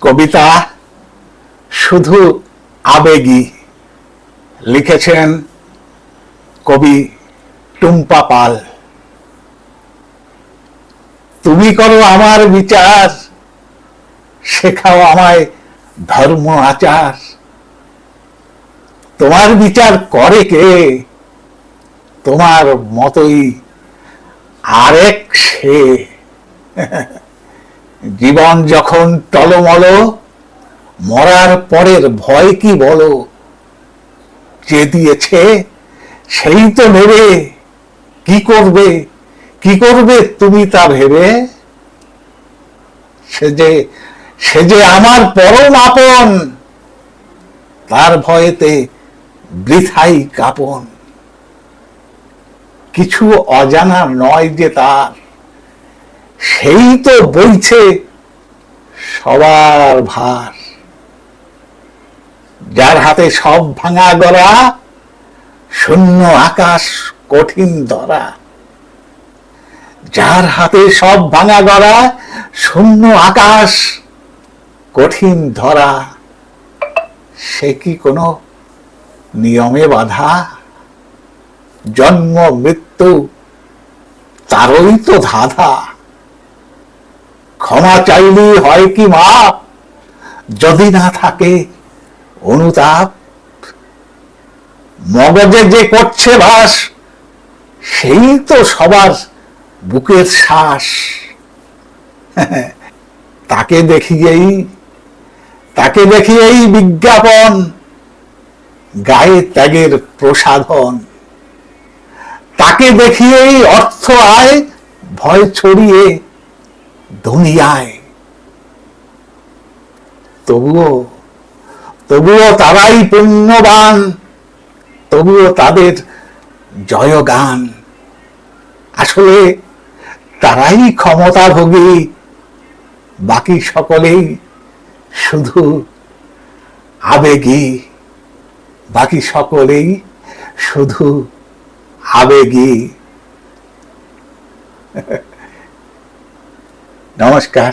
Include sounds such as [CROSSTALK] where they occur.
কবিতা শুধু আবেগী লিখেছেন কবি টুম্পা পাল। তুমি করো আমার বিচার, শেখাও আমায় ধর্ম আচার। তোমার বিচার করে কে? তোমার মতোই আরেক সে। [LAUGHS] জীবন যখন টলমল, মরার পরের ভয় কি বলো? যে দিয়েছে, সেই তো নেবে কি করবে? কি করবে তুমি তা ভেবে? সে যে সে যে আমার পরম আপন, তার ভয়েতে বৃথাই কাপন। কিছু অজানা নয় যে তার। সেই তো বইছে সবার ভার। যার হাতে সব ভাঙা গড়া, শূন্য আকাশ কঠিন ধরা। যার হাতে সব ভাঙা গড়া, শূন্য আকাশ কঠিন ধরা। সে কি কোনো নিয়মে বাধা? জন্ম, মৃত্যু, তারই তো ধাঁধা। ক্ষমা চাইলি হয় কি মাপ যদি না থাকে অনুতাপ, মগজে যে করছে বাস, সেই তো সবার বুকের শ্বাস। তাকে দেখিয়েই তাকে দেখিয়েই বিজ্ঞাপন, গায়ে ত্যাগের প্রসাধন। তাকে দেখিয়েই অর্থ আয়, ভয় ছড়িয়ে দুনিয়ায়। তবুও তবুও তারাই পুণ্যবান, তবুও তাদের জয়গান। আসলে তারাই ক্ষমতাভোগী, বাকি সকলেই শুধু আবেগী, বাকি সকলেই শুধু আবেগী। নমস্কার